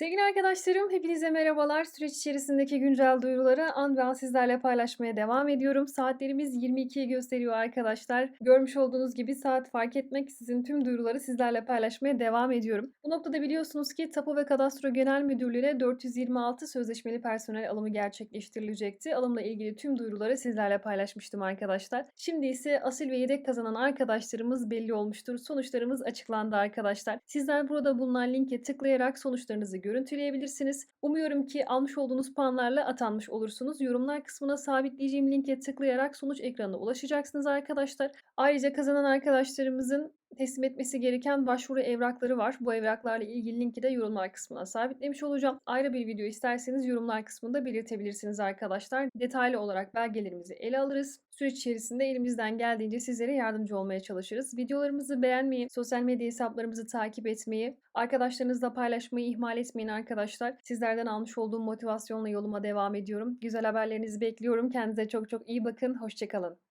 Sevgili arkadaşlarım, hepinize merhabalar. Süreç içerisindeki güncel duyuruları an be an sizlerle paylaşmaya devam ediyorum. Saatlerimiz 22'yi gösteriyor arkadaşlar. Görmüş olduğunuz gibi saat fark etmek sizin tüm duyuruları sizlerle paylaşmaya devam ediyorum. Bu noktada biliyorsunuz ki Tapu ve Kadastro Genel Müdürlüğü'ne 426 sözleşmeli personel alımı gerçekleştirilecekti. Alımla ilgili tüm duyuruları sizlerle paylaşmıştım arkadaşlar. Şimdi ise asil ve yedek kazanan arkadaşlarımız belli olmuştur. Sonuçlarımız açıklandı arkadaşlar. Sizler burada bulunan linke tıklayarak sonuçlarınızı görüntüleyebilirsiniz. Umuyorum ki almış olduğunuz puanlarla atanmış olursunuz. Yorumlar kısmına sabitleyeceğim linke tıklayarak sonuç ekranına ulaşacaksınız arkadaşlar. Ayrıca kazanan arkadaşlarımızın teslim etmesi gereken başvuru evrakları var. Bu evraklarla ilgili linki de yorumlar kısmına sabitlemiş olacağım. Ayrı bir video isterseniz yorumlar kısmında belirtebilirsiniz arkadaşlar. Detaylı olarak belgelerimizi ele alırız. Süreç içerisinde elimizden geldiğince sizlere yardımcı olmaya çalışırız. Videolarımızı beğenmeyi, sosyal medya hesaplarımızı takip etmeyi, arkadaşlarınızla paylaşmayı ihmal etmeyin arkadaşlar. Sizlerden almış olduğum motivasyonla yoluma devam ediyorum. Güzel haberlerinizi bekliyorum. Kendinize çok çok iyi bakın. Hoşçakalın.